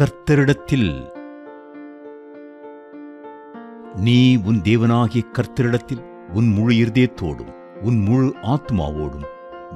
கர்த்தரிடத்தில். நீ உன் தேவனாகிய கர்த்தரிடத்தில் உன் முழு இருதயத்தோடும் உன் முழு ஆத்மாவோடும்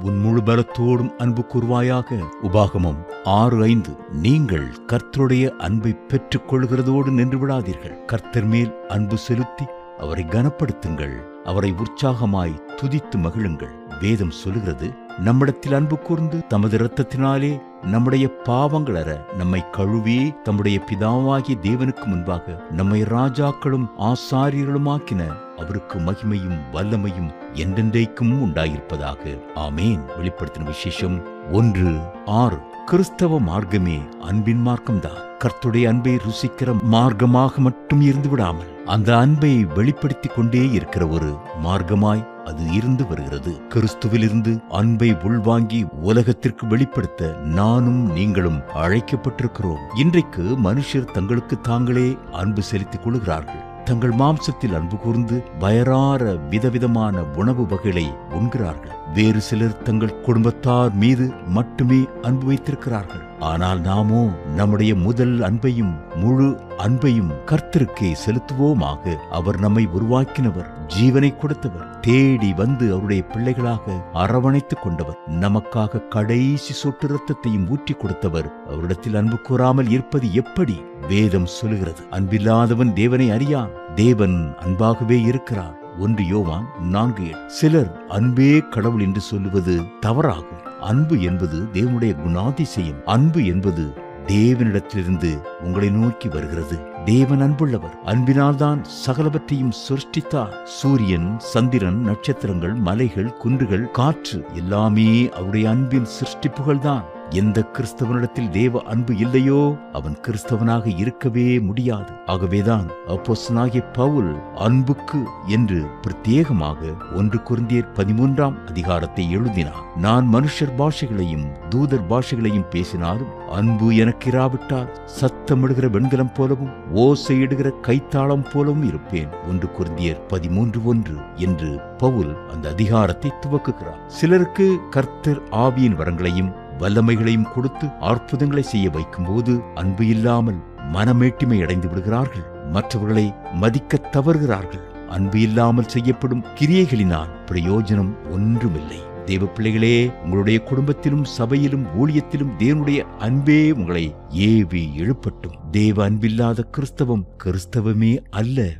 உன் முழு பலத்தோடும் அன்பு கூர்வாயாக உபாகமம் ஆறு ஐந்து. நீங்கள் கர்த்தருடைய அன்பை பெற்றுக் கொள்கிறதோடு நின்று விடாதீர்கள். கர்த்தர் மேல் அன்பு செலுத்தி அவரை கனப்படுத்துங்கள். அவரை உற்சாகமாய் துதித்து மகிழுங்கள். வேதம் சொல்லுகிறது நம்மிடத்தில் அன்பு கூர்ந்து தமது இரத்தத்தினாலே நம்முடைய பாவங்கள் அற நம்மை கழுவி தம்முடைய பிதாவாகிய தேவனுக்கு முன்பாக நம்மை ராஜாக்களும் ஆசாரியர்களுமாக்கின அவருக்கு மகிமையும் வல்லமையும் என்றென்றைக்கும் உண்டாயிருப்பதாக. ஆமேன். வெளிப்படுத்தின விசேஷம் ஒன்று ஆறு. கிறிஸ்தவ மார்க்கமே அன்பின் மார்க்கம்தான். கர்த்துடைய அன்பை ருசிக்கிற மார்க்கமாக மட்டும் இருந்து விடாமல் அந்த அன்பை வெளிப்படுத்திக் கொண்டே இருக்கிற ஒரு மார்க்கமாய் அது இருந்து வருகிறது. கிறிஸ்துவிலிருந்து அன்பை உள்வாங்கி உலகத்திற்கு வெளிப்படுத்த நானும் நீங்களும் அழைக்கப்பட்டிருக்கிறோம். இன்றைக்கு மனுஷர் தங்களுக்கு தாங்களே அன்பு செலுத்திக் கொள்கிறார்கள். தங்கள் மாம்சத்தில் அன்பு கூர்ந்து வயறார விதவிதமான உணவு வகைகளை உண்கிறார்கள். வேறு சிலர் தங்கள் குடும்பத்தார் மீது மட்டுமே அன்பு வைத்திருக்கிறார்கள். ஆனால் நாமோ நம்முடைய முதல் அன்பையும் முழு அன்பையும் கர்த்தருக்கே செலுத்துவோமாக. அவர் நம்மை உருவாக்கினவர் ஜீவனை கொடுத்தவர் தேடி வந்து அவருடைய பிள்ளைகளாக அரவணைத்துக் கொண்டவர். நமக்காக கடைசி சொட்டு ரத்தத்தையும் ஊற்றி கொடுத்தவர். அவரிடத்தில் அன்பு கூறாமல் இருப்பது எப்படி? வேதம் சொல்லுகிறது. அன்பில்லாதவன் தேவனை அறியான். தேவன் அன்பாகவே இருக்கிறார் ஒன்று யோவான் நான்கு எட்டு. சிலர் அன்பே கடவுள் என்று சொல்லுவது தவறாகும். அன்பு என்பது தேவனுடைய குணாதிசயம். அன்பு என்பது தேவனிடத்திலிருந்து உங்களை நோக்கி வருகிறது. தேவன் அன்புள்ளவர். அன்பினால்தான் சகலவற்றையும் சிருஷ்டித்தார். சூரியன் சந்திரன் நட்சத்திரங்கள் மலைகள் குன்றுகள் காற்று எல்லாமே அவருடைய அன்பின் சிருஷ்டிப்புகள் தான் எந்த கிறிஸ்தவனிடத்தில் தேவ அன்பு இல்லையோ அவன் கிறிஸ்தவனாக இருக்கவே முடியாது. ஆகவேதான் அப்போசனாகிய பவுல் அன்புக்கு என்று பிரத்யேகமாக ஒன்று குருந்தியர் பதிமூன்றாம் அதிகாரத்தை எழுதினார். நான் மனுஷர் பாஷைகளையும் தூதர் பாஷைகளையும் பேசினாலும் அன்பு எனக்கு இராவிட்டால் சத்தமிடுகிற வெண்கலம் போலவும் ஓசையிடுகிற கைத்தாளம் போலவும் இருப்பேன். ஒன்று குருந்தியர் பதிமூன்று ஒன்று என்று பவுல் அந்த அதிகாரத்தை துவக்குகிறார். சிலருக்கு கர்த்தர் ஆவியின் வரங்களையும் வல்லமைகளையும் கொடுத்து அற்புதங்களை செய்ய வைக்கும்போது அன்பு இல்லாமல் மனமேட்டிமை அடைந்து விடுகிறார்கள். மற்றவர்களை மதிக்க தவறுகிறார்கள். அன்பு இல்லாமல் செய்யப்படும் கிரியைகளினால் பிரயோஜனம் ஒன்றுமில்லை. தேவ பிள்ளைகளே உங்களுடைய குடும்பத்திலும் சபையிலும் ஊழியத்திலும் தேவனுடைய அன்பே உங்களை ஏவி எழுப்பட்டும். தேவ அன்பில்லாத கிறிஸ்தவம் கிறிஸ்தவமே அல்ல.